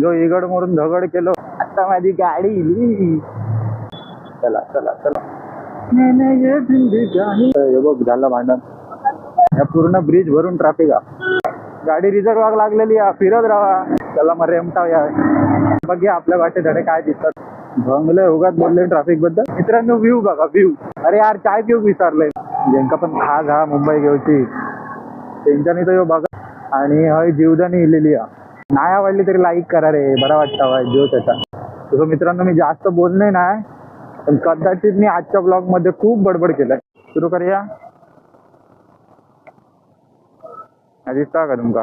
जो इगड मरून धगड केलो. आता माझी गाडी इली. चला चला चला. ये हे बघ झालं भांडण. या पूर्ण ब्रिज भरून ट्रॅफिक आहे गाडी रिझर्व लागलेली आहे फिरत राहा. त्याला मग रेमटाव या बघूया आपल्या वाटेकडे काय दिसतात. भंगले उगाच बोलले ट्रॅफिकबद्दल. मित्रांनो व्ह्यू बघा व्ह्यू अरे यार चाय पिऊ विसरले ज्यांका पण खास हा मुंबई घेऊची. त्यांच्यानी तर बघा. आणि हय जीवदानी इलेली आहे. नाही आवडली तरी लाईक करा रे बरा वाटतं हवाय जीव त्याचा. तसं मित्रांनो मी जास्त बोलणे नाही पण कदाचित मी आजच्या ब्लॉगमध्ये खूप बडबड केलाय. सुरू करूया. दिसता का तुमका?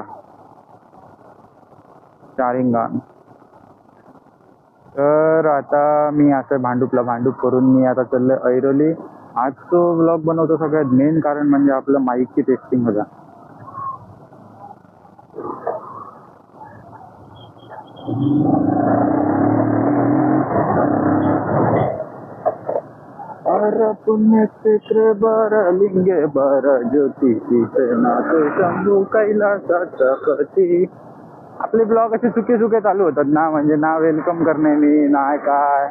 चारिंगान तर आता मी असं भांडूपला भांडूप करून मी आता चाललोय ऐरोली. आजचो ब्लॉग बनवतो सगळ्यात मेन कारण म्हणजे आपलं माईकची टेस्टिंग होता. अर पुण्यक्षेत्र बर लिंगे बर ज्योती. नाते शंभू कैलासाचा पती आपले ब्लॉग असे चुके चुके चालू होतात ना म्हणजे ना वेलकम करणे मी ना काय.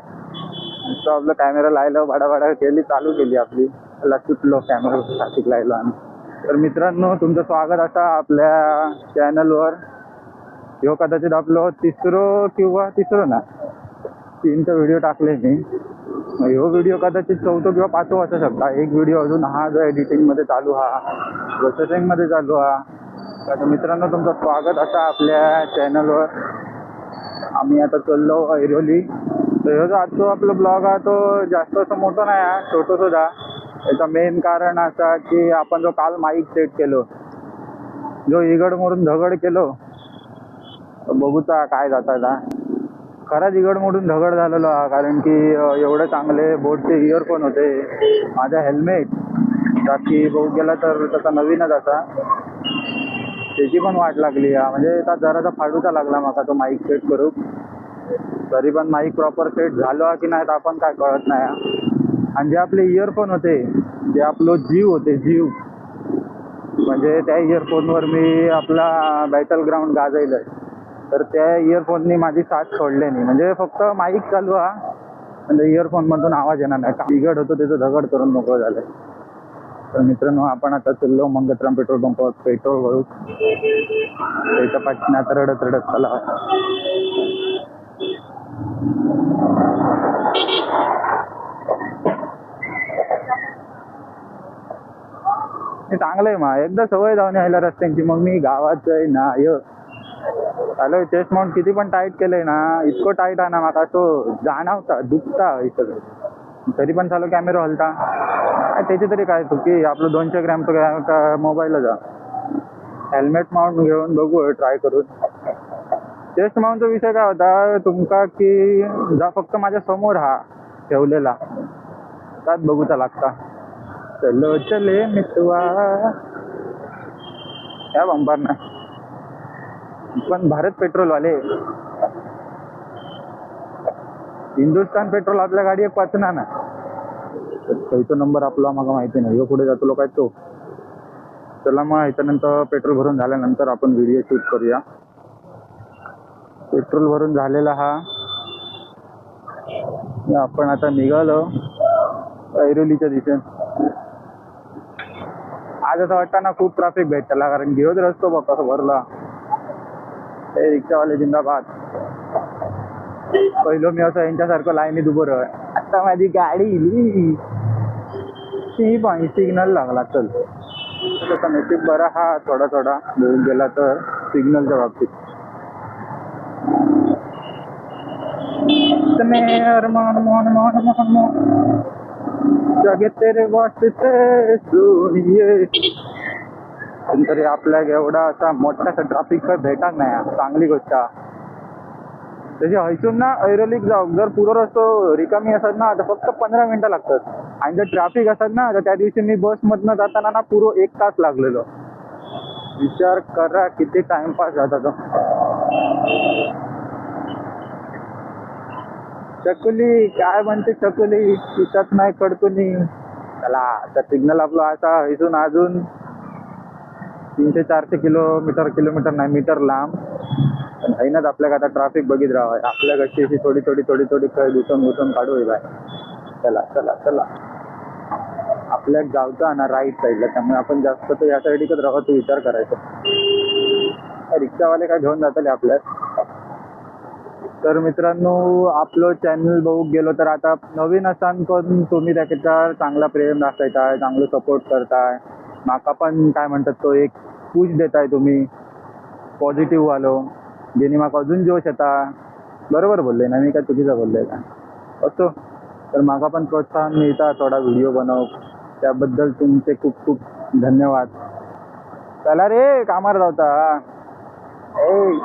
तो आपलं कॅमेरा लायला भाडाभाडा केली चालू केली आपली. त्याला सुटलो कॅमेरा प्लास्टिक लायला. आम्ही तर मित्रांनो तुमचं स्वागत आता आपल्या चॅनलवर ह्यो कदाचित आपलं तिसरो किंवा तिसरो ना? तीनचा व्हिडिओ टाकले मी. ह्यो व्हिडिओ कदाचित चौथो किंवा पाचवा असू शकता. एक व्हिडिओ अजून हा जो एडिटिंगमध्ये चालू हा प्रोसेसिंगमध्ये चालू हा. तर मित्रांनो तुमचं स्वागत असा आपल्या चॅनलवर आम्ही आता चाललो ऐरोली. तर ह्यो जो आजचो आपला ब्लॉग हा तो जास्त असं मोठा नाही हा छोटो सुद्धा. याचं मेन कारण असा की आपण जो काल माईक सेट केलो जो इगड मोडून धगड केलो बघूचा काय जाता खराच इगडमोडून मोडून झालेलो हा कारण की एवढे चांगले बोटचे इयरफोन होते माझा हेल्मेट बाकी बघू गेला तर तसा नवीनच असा. त्याची पण वाट लागली हा. म्हणजे आता जरासा फाडूचा लागला माका तो माईक सेट करू तरी पण माईक प्रॉपर सेट झालो की नाही तर आपण काय कळत नाही आणि जे आपले इयरफोन होते ते आपलं जीव होते जीव. म्हणजे त्या इयरफोनवर मी आपला बॅटल ग्राउंड गाजवलंय. तर त्या इयरफोननी माझी साथ सोडले नाही. म्हणजे फक्त माईक चालू हा. म्हणजे इयरफोनमधून आवाज येणार नाही. का बिघड होतो त्याचं झगड करून मोकळं झालंय. तर मित्रांनो आपण आता चाललो मंगतराम पेट्रोल पंपावर पेट्रोल भरू त्याच्या पाठीनं रडत रडत चला हे चांगलं आहे मा. एकदा सवय जाऊन यायला रस्त्यांची. मग मी गावात आहे ना य हॅलो चेस्ट माउंट किती पण टाईट केलंय ना इतकं टाईट आहे ना माका तो जाणवता दुखता इथं तरी पण चालू कॅमेरा हलता. त्याची तरी काय चुकी आपलं दोनशे ग्रॅमचं मोबाईलच जा. हेल्मेट माउंट घेऊन बघू ट्राय करून. चेस्ट माउंटचा विषय काय होता तुमका की जा फक्त माझ्यासमोर हा ठेवलेला. त्यात बघूचा लागता चलो चले मितवा या बंपर नाही पण भारत पेट्रोल वाले हिंदुस्थान पेट्रोल आपल्या गाडी एक पचना ना खयचो नंबर आपला मला माहिती नाही. पुढे जातो काय तो. चला मग याच्यानंतर पेट्रोल भरून झाल्यानंतर आपण व्हिडिओ शूट करूया. पेट्रोल भरून झालेला हा. आपण आता निघालो. ऐरोलीच्या दिशेने. आज असं वाटतं ना खूप ट्रॅफिक भेटला कारण घेऊच रस्तो बघ कसं भरला हे रिक्षावाले जिंदाबाद. पहिलो मी असं यांच्यासारखं लाईनीत उभं राह आता माझी गाडी इली. ती पण सिग्नल लागला चल. तसा नशीब बरा हा थोडा थोडा. घेऊन गेला तर सिग्नलच्या बाबतीत. मन अरमान मन मान मान मान जगे तेरे वाटते सुनिये पण तरी आपल्याक एवढा असा मोठासा ट्राफिक काही भेटा नाही. चांगली गोष्ट. त्याची हैसून ना ऐरोलीक जाऊ जर पुरो रस्तो रिकामी असत ना तर फक्त पंधरा मिनिटं लागतात. आणि जर ट्रॅफिक असत ना तर त्या दिवशी मी बसमधनं जाताना ना पुरो एक तास लागलेलो. विचार करा किती टाइमपास जाता तो. चकुली काय म्हणते चकुली? दिसत नाही कडकुनी. चला आता सिग्नल आपला असा हयसून अजून तीनशे चारशे किलोमीटर किलोमीटर नाही मीटर लांब. पण हैनच आपल्याक आता ट्रॅफिक बघित राहा आपल्या कशी अशी थोडी थोडी थोडी थोडी खय घुसून घुसून काढू हे बाय चला चला चला. आपल्या गावचा ना राईट साईडला त्यामुळे आपण जास्त तर या साईडीकच राहतो विचार करायचा. रिक्षावाले काय घेऊन जातले आपल्या तर मित्रांनो आपलं चॅनल बघू गेलो तर आता नवीन असान पण तुम्ही त्याच्यावर चांगला प्रेम दाखवताय चांगलं सपोर्ट करताय. माका पण काय म्हणतात तो एक पूज देताय तुम्ही. पॉझिटिव्ह वालो. जेणे माका अजून जोश येता. बरोबर बोलले ना मी काय चुकीचं बोलले का? असो. तर माका पण प्रोत्साहन मिळता थोडा व्हिडिओ बनव. त्याबद्दल तुमचे खूप खूप धन्यवाद. चला रे कामार जावता ए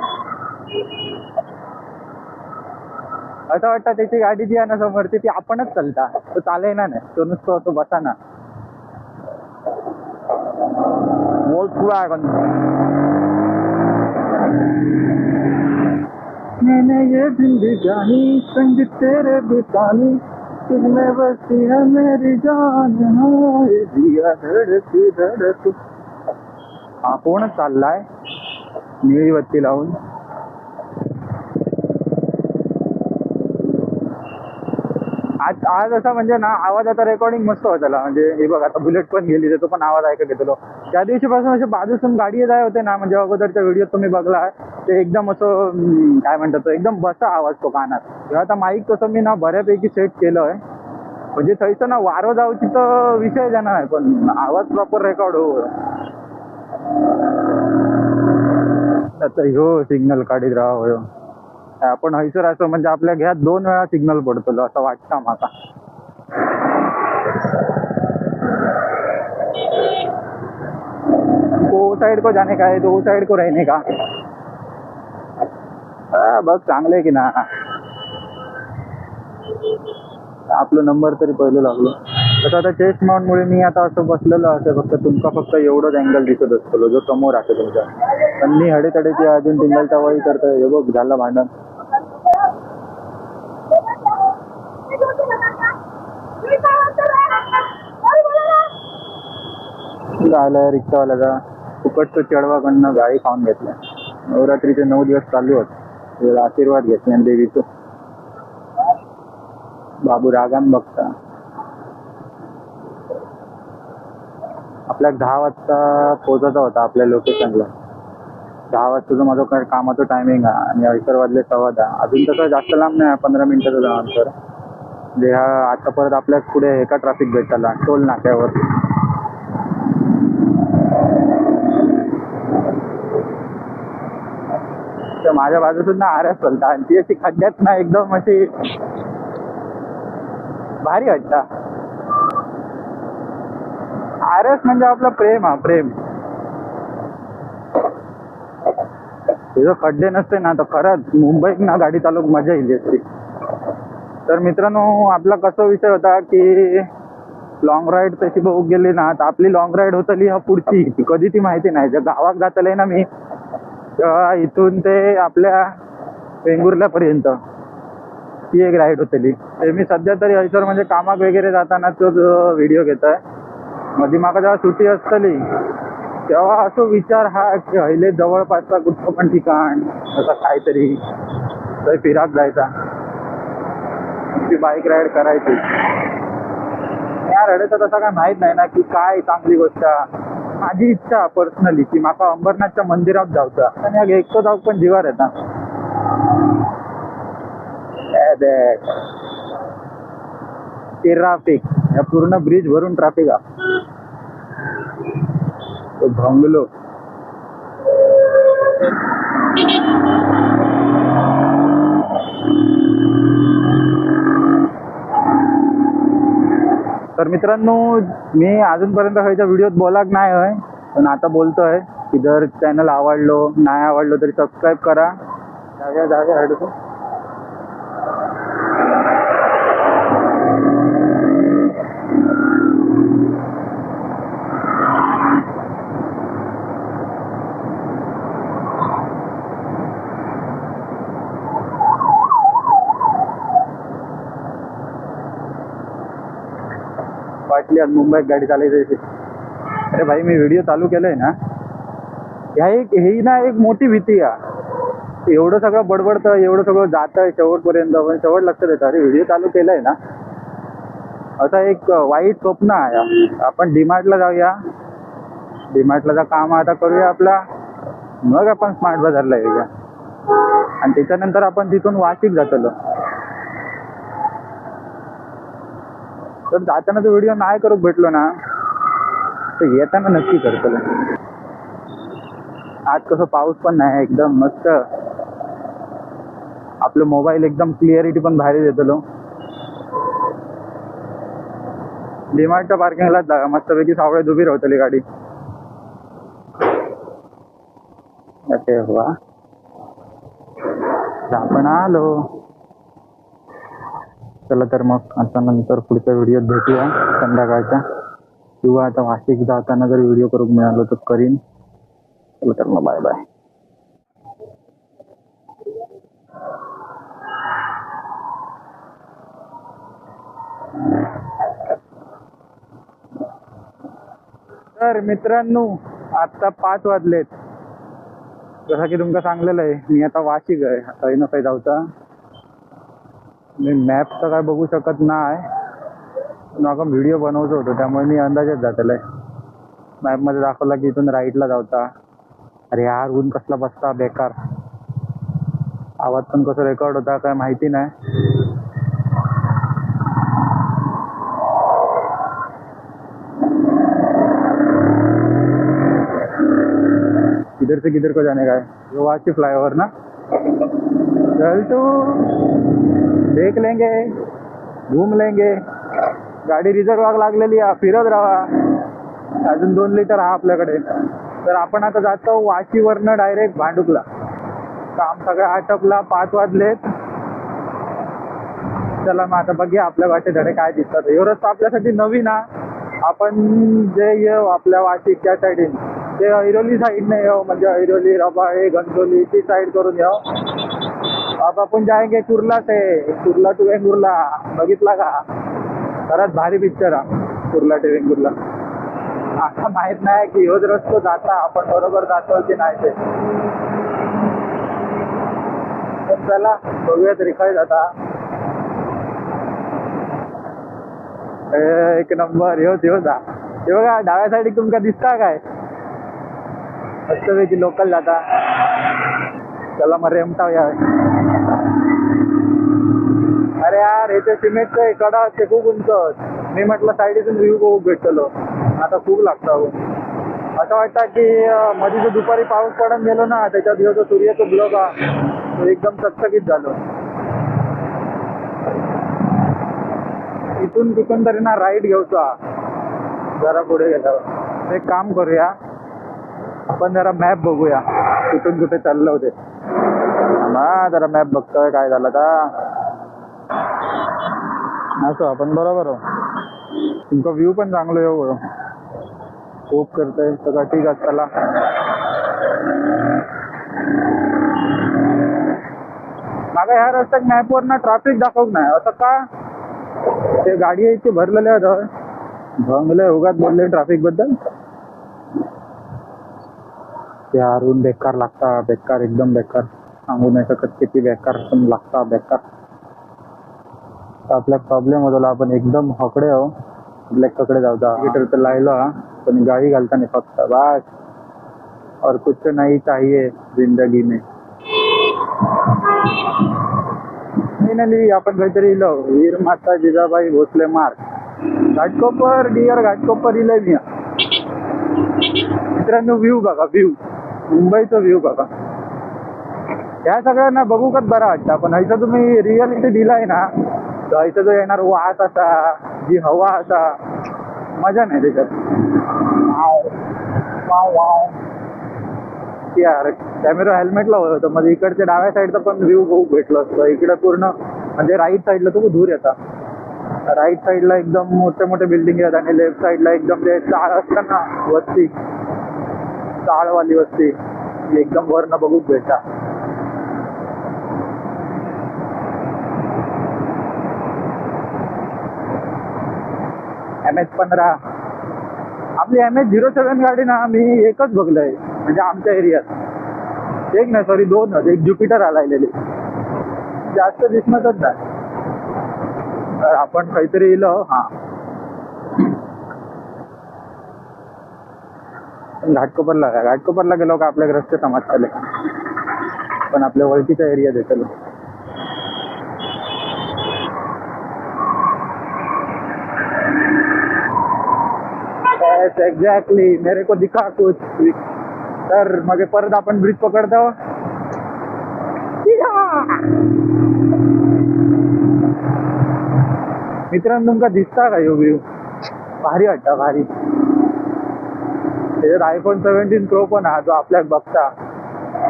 असं वाटतं त्याची गाडी जी आहे ना समोर ती आपणच चालता. तो चालेल ना. नाही तो नुसतो असतो बसा ना बोल पुरा आहे पण मैंने ये जिंदगानी संग तेरे बितानी तुझमें बसी है मेरी जान हाय जिया धड़क धड़क हा कोणच चाललाय निळी बत्ती लावून आज आज असं म्हणजे ना आवाज आता रेकॉर्डिंग मस्त होताला म्हणजे हे बघ आता बुलेट पण गेली तर तो पण आवाज ऐकत घेतलो त्या दिवशीपासून असे बाजूसून गाडी येत आहे होते ना म्हणजे अगोदरच्या व्हिडिओ तुम्ही बघला ते एकदम असं काय म्हणतात तो एकदम बसा आवाज तो कानात. तेव्हा आता माईक तसं मी ना बऱ्यापैकी सेट केलंय. म्हणजे थंयचं ना वारं जाऊची तर विषय जाणार आहे पण आवाज प्रॉपर रेकॉर्ड हो आता ह्यो सिग्नल काढीत राहा हो आपण हैसर असं म्हणजे आपल्या घ्यात दोन वेळा सिग्नल पडतलो असं वाटतं माका तो साइड को जाने का है तो साइड को रहने का. हा, बघ चांगलं आहे की ना आपलं नंबर तरी पहिले लागलो. तसं आता चेस्ट माउंटमुळे मी आता असं बसलेलो असं फक्त तुमका फक्त एवढंच अँगल दिसत असतो जो समोर असतो तुमचा पण मी हडेतडेची अजून टिंगलचा वळी करतोय. हे बघ झालं भांडण. झालं रिक्षावाल्याचा फुकटचं चेडवाकडनं गाडी खाऊन घेतल्या नवरात्रीचे नऊ दिवस चालू होत. आशीर्वाद घेतले आणि देवीचं. बाबू रागान बघता. आपल्या दहा वाजता पोहोचायचा होता आपल्या लोकेशनला दहा वाजताचं माझं काय कामाचं टायमिंग आहे आणि अडीचर वाजले सव्वा दहा अजून तसं जास्त लांब नाही पंधरा मिनिटाचं अंतर म्हणजे हा आता परत आपल्या पुढे एका ट्रॅफिक भेटायला टोल नाक्यावर. तर माझ्या बाजूतून ना आर एस चालता आणि ती अशी खड्ड्यात ना एकदम अशी भारी वाटता. आरस म्हणजे आपलं प्रेम हा प्रेम. तुझं खड्डे नसते ना तर खरंच मुंबईत ना गाडी चालवून मजा येईल असती तर मित्रांनो आपला कसा विषय होता की लॉंग राईड तशी बघू गेली ना तर आपली लॉंग राईड होतली हा पुढची. कधी ती माहिती नाही. ज्या गावात जातले ना मी तेव्हा इथून ते आपल्या वेंगुर्ल्यापर्यंत ती एक राईड होतली. ते मी सध्या तरी हयसर म्हणजे कामाक वगैरे जाताना तो व्हिडिओ घेत आहे म्हणजे मध्ये माका जेव्हा सुट्टी असतली तेव्हा असो विचार हा की हयले जवळपासचा कुठं पण ठिकाण असं काहीतरी तर फिरात जायचा. ती बाईक राईड करायची. या रडेचा तसा काय माहीत नाही ना की काय चांगली गोष्ट माझी इच्छा पर्सनली की माका अंबरनाथच्या मंदिरात जाऊचा. आणि या एकटो जाऊ पण जीवार येता. ट्राफिक या पूर्ण ब्रिज भरून ट्राफिक हा तो भांगलो. तर मित्रांनो मी अजूनपर्यंत खायच्या व्हिडिओत बोलाक नाही आहे पण आता बोलतोय की जर चॅनल आवडलो नाही आवडलो तरी सबस्क्राईब करा. जागा जागे हडतो वाटली आज मुंबईत गाडी चालायची अरे भाई मी व्हिडिओ चालू केलाय ना. ह्या एक ही ना एक मोठी भीती आहे. एवढं सगळं बडबडतं एवढं सगळं जातं शेवटपर्यंत पण शेवट लक्षात येतं. अरे व्हिडिओ चालू केलाय ना. असा एक वाईट स्वप्न आहे. आपण डीमार्टला जाऊया. डीमार्टला जा काम आता करूया आपला. मग आपण स्मार्ट बाजारला येऊया. आणि त्याच्यानंतर आपण तिथून वाशिक जातलो. तर जाताना तो व्हिडिओ नाही करू भेटलो ना तर येताना नक्की करतो. आज कसं पाऊस पण नाही एकदम मस्त. आपलं मोबाईल एकदम क्लिअरिटी पण भारी देतलो डीमार्टच्या पार्किंगलाच जागा मस्तपैकी सावळ्यात उभी राहतली गाडी. अरे वा. आपण आलो. चला तर मग आता नंतर पुढच्या व्हिडिओत भेटूया संध्याकाळच्या. किंवा आता वाशिक जाताना जर व्हिडिओ करून मिळालो तर करीन. चला तर मग बाय बाय तर मित्रांनो आता पाच वाजलेत. जसं की तुमका सांगलेलं आहे मी आता वाशिक आहे. काही ना जाऊचा. मी मॅप तर काय बघू शकत नाही. माका व्हिडिओ बनवतो होतो त्यामुळे मी अंदाजच जातलं आहे मॅपमध्ये दाखवला की इथून राईटला जावता अरे यार ऊन कसला बसता बेकार. आवाज पण कसं रेकॉर्ड होता काय माहिती नाही. किधर से किधर को जाने का है वो के फ्लाईओवर ना. चल तू। देख लेंगे घूम लेंगे। गाडी रिझर्व लागलेली आहे फिरत राहा. अजून दोन लिटर हा आपल्याकडे. तर आपण आता जातो वाशीवरनं डायरेक्ट भांडुपला. काम सगळं आटपला पाच वाजलेत. चला मग आता बघूया आपल्या वाटेकडे काय दिसतात. एवढंच आपल्यासाठी नवीन आहे आपण जे येऊ आपल्या त्या साईडीन ते ऐरोली साईडने येऊ म्हणजे ऐरोली रबाळे घनसोली ती साईड करून येऊ अब आपण जायगे कुर्ला से कुर्ला टू वेंगुर्ला. बघितला का? खरंच भारी पिक्चर हा. कुर्ला टू वेंगुर्ला. आता माहीत नाही की ह्योच रस्तो जाता आपण बरोबर जातो की नाही ते. चला बघूयात तरी आता. जाता एक नंबर ह्योच येऊ हा. हे बघा डाव्या साईड तुमका दिसता काय? मस्तपैकी लोकल जाता चला मग रेमटाव या. अरे यार हे ते सिमेंटचं कडा ते खूप उंच. मी म्हटलं साईडीतून व्ह्यू बघू भेटलो. आता खूप लागतं असं वाटतं की मध्ये जो दुपारी पाऊस पडून गेलो ना त्याच्या दिवस सूर्याचं ब्लॉग हा तो एकदम चकचकीत झालो. इथून तिथून तरी ना राईट घेऊचा. जरा पुढे गेल्यावर. एक काम करूया. आपण जरा मॅप बघूया. कुठून कुठे चाललं होते. हा जरा मॅप बघतोय काय झालं का असं आपण बरोबर हो तुमचा व्ह्यू पण चांगलं येऊ हो, खूप करतोय. सगळं ठीक आहे चला. मागा ह्या रस्त्यात मॅपवर ना ट्रॅफिक दाखवत नाही असं का? ते गाडी इथे भरलेले आहेत भंगले उगाच बोलले ट्रॅफिकबद्दल. यारून बेकार लागता बेकार एकदम बेकार. सांगू नाही शकत किती बेकार पण लागता बेकार. आपल्या प्रॉब्लेम होतो आपण एकदम हकडे हो ब्लॅककडे जाऊता मीटर तर लायलो हा पण गाडी घालता नाही फक्त बस. और कुछ नाही चाहिए जिंदगी में. फायनली आपण काहीतरी इलो. वीर माता जिजाबाई भोसले मार्ग. घाटकोपर डिअर घाटकोपर इलंय मी मित्रांनो व्ह्यू बघा व्ह्यू मुंबईचा व्ह्यू बघा. या सगळ्यांना बघू कच बरा वाटतं. पण इथं तुम्ही रिअलिटी दिलाय ना तर इथं जो येणार वास असा जी हवा असा मजा नाही त्याच्यात. Wow wow wow. यार कॅमेरा हेल्मेटला होतं. म्हणजे इकडच्या डाव्या साईडचा पण व्ह्यू बघू भेटलो असतं. इकडे पूर्ण म्हणजे राईट साईडला तो धूर येता राईट साईडला एकदम मोठे मोठे बिल्डिंग आहेत आणि लेफ्ट साईडला एकदम ते चाळ असतात ना काळवाली वस्ती. एकदम वरनं बघूच भेटा. एम एच पंधरा. आपली एम एच झिरो सेवन गाडी ना मी एकच बघलंय. म्हणजे आमच्या एरियात. एक नाही सॉरी दोन एक ज्युपिटर आलायलेली जास्त दिसणारच नाही. तर आपण काहीतरी इलो हा. घाटकोपरला. घाटकोपरला गेलो का आपल्या रस्ते समजतले पण आपल्या एरियात येतलो Yes, exactly. मेरे को दिखा कुछ. तर मग परत आपण ब्रिज पकडतो? मित्रांनो तुमका दिसता का यो व्ह्यू भारी वाटता भारी. त्याच्यात आयफोन सेव्हन्टीन प्रो पण हा जो आपल्याला बघता.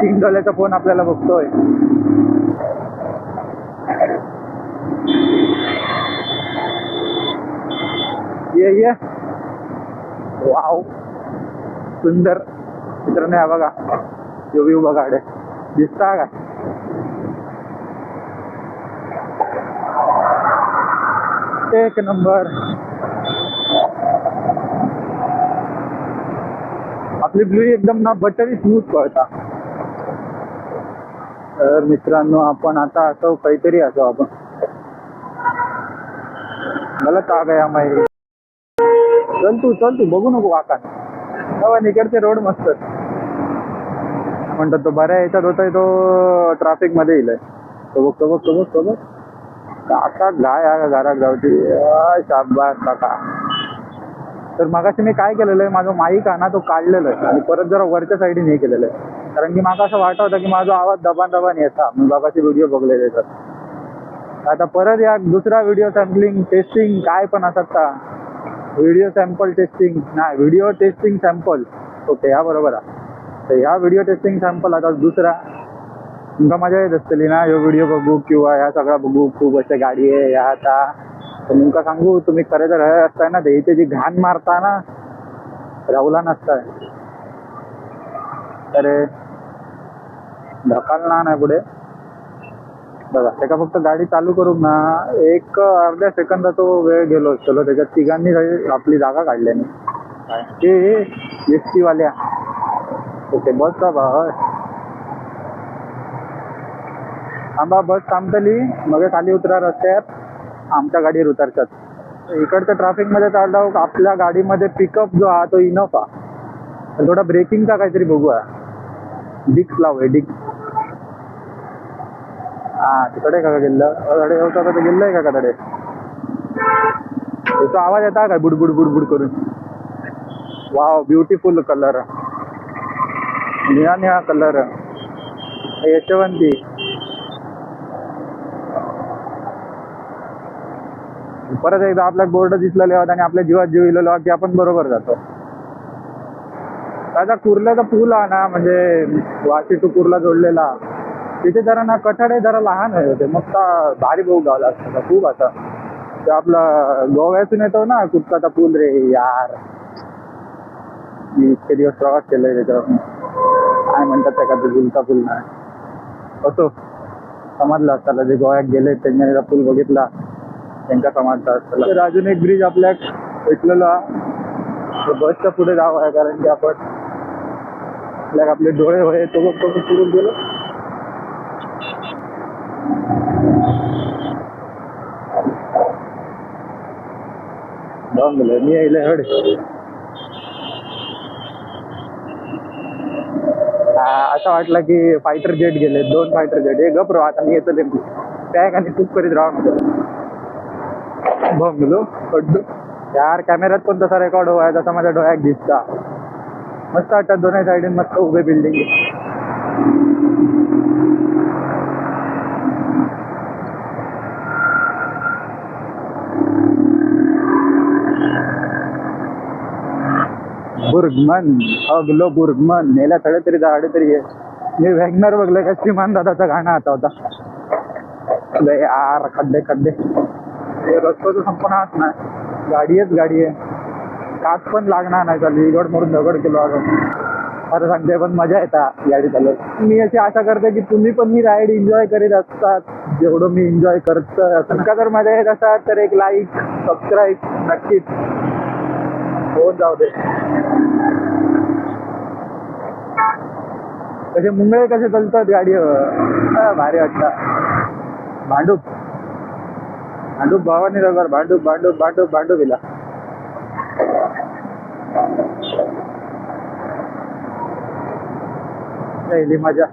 तीन डॉलरचा फोन आपल्याला बघतोय. ये ये. वाव. सुंदर. मित्रांनो या बघा. यो व्ह्यू बघा अडे दिसता का एक नंबर. आपली ब्लू एकदम ना बटरी स्मूथ पळता. तर मित्रांनो आपण आता असो काहीतरी असो आपण. मला का गया माहिती चल तू चल तू बघू नको वाका तेव्हा निकडचे रोड मस्त. म्हणतात तो बऱ्या याच्यात होता तो ट्रॅफिकमध्ये येईल. तो बघ तो बघ तो बघ तो बघ. काका गाय घरात गावची शाबास काका. तर मगाशी मी काय केलेलं आहे माझं माईक आहे ना तो काढलेलं आहे. आणि परत जरा वरच्या साईडने हे केलेलं आहे. कारण की मला असं वाटत होतं की माझा आवाज दबान दबान येता मी बाबाचे व्हिडिओ बघलेले तर आता परत या दुसरा व्हिडिओ सॅम्पलिंग टेस्टिंग काय पण असतात का व्हिडिओ सॅम्पल टेस्टिंग नाही व्हिडिओ टेस्टिंग सॅम्पल ओके ह्या बरोबर आहे. तर ह्या व्हिडिओ टेस्टिंग सॅम्पल आता दुसरा. तुमका मजा येत असतली ना? ह्यो व्हिडिओ बघू किंवा ह्या सगळा बघू. खूप अशा गाडी आहे ह्या आता. तर तुमका सांगू तुम्ही खरे तर हे असताय ना ते जी घाण मारता ना राहुला नसताय. अरे ढकलणार नाही पुढे. बघा त्याका फक्त गाडी चालू करून ना एक अर्ध्या सेकंदा तो वेळ गेलो असतो. त्याच्यात तिघांनी आपली जागा काढल्याने ते एस टी वाल्या ओके बस का बा थांबा बस थांबतली. मग खाली उतरा रस्त्यात. आमच्या गाडीवर उतरतात इकडच्या ट्रॅफिकमध्ये चाललो हो, आपल्या गाडीमध्ये पिकअप जो हा तो इनोफा. थोडा ब्रेकिंगचा काहीतरी बघूया डिक्स लावूया डिक्स हा तिकडे का गेलं कडे होता का गेलंय का तडे त्याचा आवाज येता काय बुडबुड बुडबुड करून? वाव ब्युटिफुल कलर निळा निळा कलर यशवंती परत एकदा आपल्या बोर्ड दिसलेले होता आणि आपल्या जीवात जीव इलेलो की आपण बरोबर जातो. आता कुर्ल्याचा पूल आहे ना म्हणजे वाशी टू कुर्ला जोडलेला. तिथे जरा ना कठाडे जरा लहान आहे होते मस्त भारी भाऊ गावला असतं खूप आता ते आपला गोव्यातून येतो ना कुर्ताचा पूल रे यार. मी इतके दिवस प्रवास केलाय त्याच्यावर काय म्हणतात त्या का झुलता पूल नाही. असो. समजलं असताना जे गोव्यात गेले त्यांनी पूल बघितला. त्यांच्या समजता तर अजून एक ब्रिज आपल्या भेटलेला बसच्या पुढे जावं आहे कारण की आपण आपल्या आपले डोळे होय तो बघ सुरू गेलो. जाऊन गेलो. मी यायला हड असं वाटलं की फायटर जेट गेले दोन फायटर जेट हे गप राव आता मी येतो ते त्या आणि टूप करीत राहा भंगलो पड्डू यार कॅमेऱ्यात पण तसा रेकॉर्ड व्हाय तसा माझ्या डोळ्यात दिसता. मस्त वाटतात दोन्ही साईडीन मस्त उभे बिल्डिंग बुर्गमन अगलो बुर्गमन. नेला थोडे तरी झाडे तरी आहे मी वॅगनर बघलं का श्रीमान दादाचं गाणं आता होता. यार खड्डे खड्डे. हे रस्त्याचं संपणारच नाही. गाडी आहेच गाडी आहे. काच पण लागणार नाही चालली. इगड मारून दगड केलो आपण खरं सांगते पण मजा येता गाडी चालवत मी अशी आशा करते की तुम्ही पण ही राईड एन्जॉय करीत असतात. जेवढं मी एन्जॉय करत तुमका जर मजा येत असाल तर एक लाईक सबस्क्राईब नक्कीच. होऊन जाऊ दे. कसे मुंगळे कसे चलतात गाडी भारी वाटतं. भांडूप भांडूप भावानी नगर भांडूप भांडूप भांडूप भांडूप इला पहिली मजा.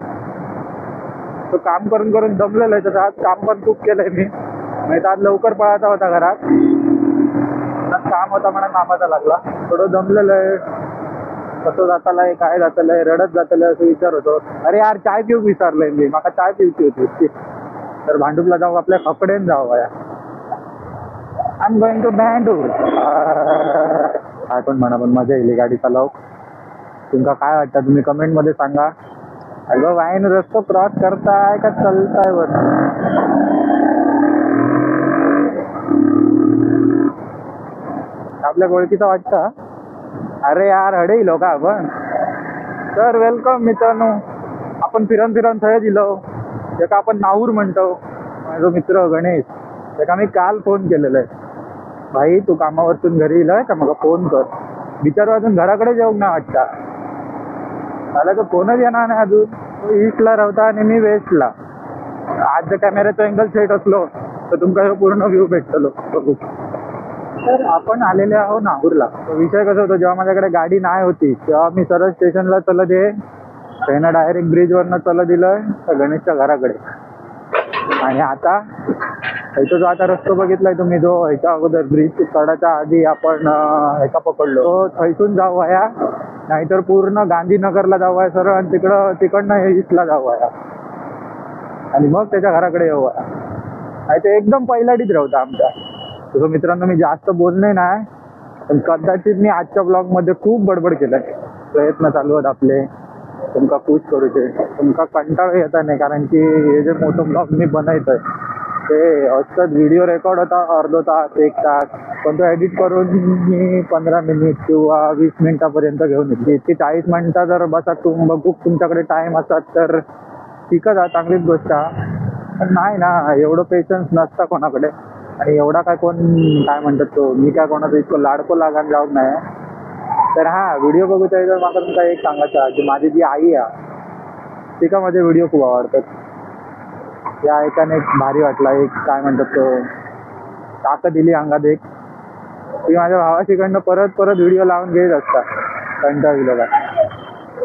तो काम करून करून दमलेलं आहे तसं आज काम पण खूप केलंय मी. नाही तर आज लवकर पळायचा होता घरात. काम होता म्हणा कामाचा लागला. थोडं दमलेलं आहे. कसं जातालाय काय जातालाय रडत जातालं असं विचार होतो. अरे यार चाय पिऊ विचारलंय मी. माका चाय पिवची होती. तर भांडूपला जाऊ आपल्या कपडेन जाऊ या आय एम गोइंग टू बँडूर काय पण म्हणा पण मजा येईल गाडी चालव तुमका काय वाटतं? तुम्ही कमेंटमध्ये सांगा. अगं वाईन रस्तो क्रॉस करताय का चालताय वर आपल्या ओळखीचा वाटतं? अरे यार हडे हो का आपण? तर वेलकम मित्रांनो. आपण फिरन फिरन थंय दिलो. त्याका आपण नाहूर म्हणतो. माझा मित्र गणेश. त्याका मी काल फोन केलेला आहे. भाई तू कामावरतून घरी येईल का मग फोन कर. बिचारो अजून घराकडे जाऊ ना वाटता मला तर फोनच येणार नाही अजून. ईस्टला राहता आणि मी वेस्टला आज जर कॅमेऱ्याचा अँगल सेट असलो तर तुमका पूर्ण व्ह्यू भेटतलो बघू. तर आपण आलेले आहो नागूरला. विषय कसा होतो जेव्हा माझ्याकडे गाडी नाही होती तेव्हा मी सरळ स्टेशनला चलत ये त्यानं डायरेक्ट ब्रिजवरनं चलत दिलं तर गणेशच्या घराकडे. आणि आता इथं जो आता रस्तो बघितलाय तुम्ही जो ह्याच्या अगोदर ब्रिज चढायच्या आधी आपण ह्याचा पकडलो. तो थैसून जाऊ वया नाहीतर पूर्ण गांधीनगरला जाऊ आहे सरळ आणि तिकडं तिकडनं ईस्टला जाऊ आणि मग त्याच्या घराकडे येऊ नाही ते एकदम पहिलाडीत राहता आमच्या. तसं मित्रांनो मी जास्त बोलणे नाही पण कदाचित मी आजच्या ब्लॉगमध्ये खूप बडबड केलाय प्रयत्न चालू आहेत आपले. तुमका खुश करूचे तुमका कंटाळ येता नाही कारण की हे जे मोठं ब्लॉग मी बनवतोय ते असतात व्हिडिओ रेकॉर्ड होता अर्धा तास एक तास. पण तो एडिट करून मी पंधरा मिनिट किंवा वीस मिनिटापर्यंत घेऊन येते. इतकी चाळीस मिनिटं जर बसा तुम बघू तुमच्याकडे टाईम असतात तर शिकत आहे चांगलीच गोष्ट पण नाही ना एवढं पेशन्स नसतं कोणाकडे. आणि एवढा काय कोण काय म्हणतात तो मी काय कोणाचं इतकं लाडको लागान जाऊन नाही. तर हा व्हिडिओ बघू तर मला तुमचा एक सांगायचं की माझी जी आई आहे तिका माझे व्हिडिओ खूप आवडतात. या ऐकाने एक भारी वाटला एक काय म्हणतात तो ताकद दिली अंगात एक. ती माझ्या भावाशीकडनं परत परत व्हिडिओ लावून घेत असतात कंटाळीला का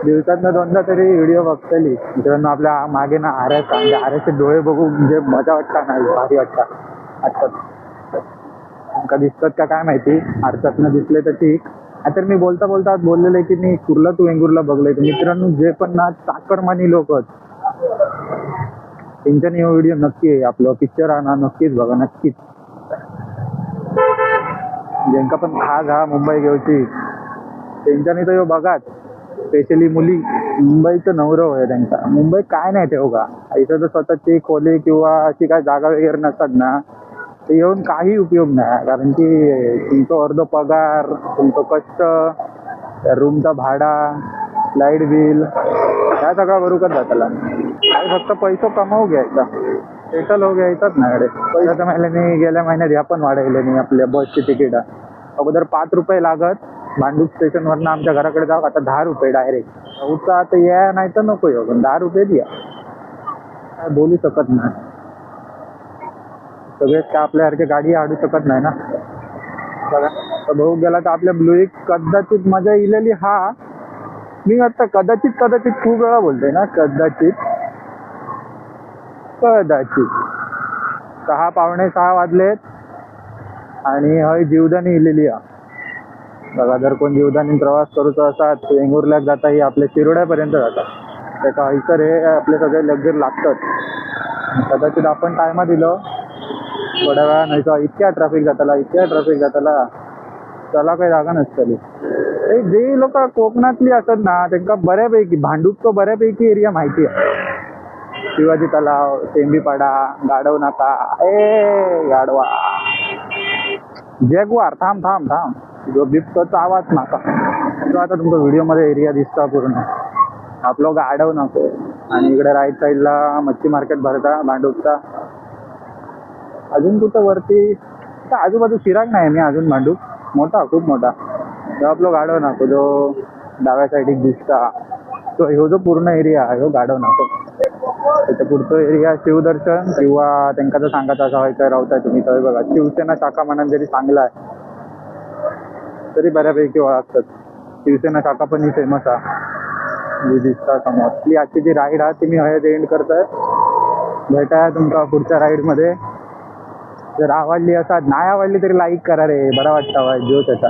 दिवसातनं दोनदा तरी व्हिडिओ बघतली. मित्रांनो आपल्या मागे ना आर्यास म्हणजे आर्याचे डोळे बघू म्हणजे मजा वाटता ना भारी वाटता. आजकाल तुमका दिसतात का काय माहिती? आरसातनं दिसले तर ठीक. आता तर मी बोलता बोलता बोललेलं की मी कुर्ला तू वेंगुर्ला बघलोय. मित्रांनो जे पण ना चाकरमानी लोक त्यांच्यानी हे व्हिडिओ नक्की आहे आपलं पिक्चर आणा नक्कीच बघा नक्कीच. ज्यांका पण खास हा मुंबई घेऊची त्यांच्यानी तर ह्यो बघाच. स्पेशली मुली मुंबईचं नवरव आहे त्यांचा. मुंबई काय नाही ठेव का इथं तर स्वतःची खोली किंवा अशी काय जागा वगैरे नसतात ना ते येऊन काही उपयोग नाही. कारण की तुमचं अर्ध पगार तुमचं कष्ट रूमचा भाडा लाइट बिल ह्या सगळ्या बरोबर जाताला काय फक्त पैसा कमावू घ्यायचा. सेटल हो घ्यायचाच नाही महिला मी गेल्या महिन्यात ह्या पण वाढवले नाही आपल्या बसची तिकीट. अगोदर पाच रुपये लागत. भांडूप स्टेशनवरनं आमच्या घराकडे जाऊ. आता दहा रुपये डायरेक्ट उठता आता या नाही तर नको येऊ. पण दहा रुपये द्या. काय बोलू शकत नाही. सगळेच काय आपल्यासारखे गाडी आडू शकत नाही ना. तर भाऊ गेला तर आपल्या ब्लुईक कदाचित मजा इलेली हा. मी आता कदाचित कदाचित खूप वेळा बोलतोय ना कदाचित. कदाचित. सहा पावणे सहा वाजलेत आणि हय जीवदानी इलेली आहे बघा जर कोण जीवदानी प्रवास करूचो असतात वेंगुर्ल्यात जाता ही आपल्या शिरोड्यापर्यंत जातात. त्याचा हयसर हे आपले सगळे लग्जर लागतात. कदाचित आपण टायमा दिलो थोड्या वेळा नाही इतक्या ट्रॅफिक जाताला इतक्या ट्रॅफिक जाताला त्याला काही जागा नसतली. जे लोक कोकणातली असतात ना त्यांना बऱ्यापैकी भांडूपचं बऱ्यापैकी एरिया माहिती आहे. शिवाजी तलाव टेंबीपाडा गाढव नाका ए गाडवा जॅगवार थांब थांब थांब. जो बिबचा आवाज नाका. तो आता तुमचा व्हिडिओमध्ये एरिया दिसता पूर्ण. आपलं गाढव नको. आणि इकडे राईट साईडला मच्छी मार्केट भरता भांडूपचा. अजून कुठं वरती? आजूबाजू शिराग नाही मी अजून भांडूप. मोठा खूप मोठा. तो आपलं गाढव नको जो डाव्या साईडीक दिसता. तो ह्यो जो पूर्ण एरिया ह्यो गाडव नको. त्याच्या पुढचं एरिया शिवदर्शन किंवा त्यांना जर सांगायचं असं हय रावताय तुम्ही तर बघा शिवसेना शाखा म्हणून जरी चांगला आहे तरी बऱ्यापैकी ओळखतात. शिवसेना शाखा पण ही फेमस आहे. जी दिसता समोर. आपली आजची जी राईड आहे ती मी हयत एंड करतोय. भेटाय तुमका पुढच्या राईडमध्ये जर आवडली असा नाही आवडली तरी लाईक करा रे. बरा वाटतं जोश त्याचा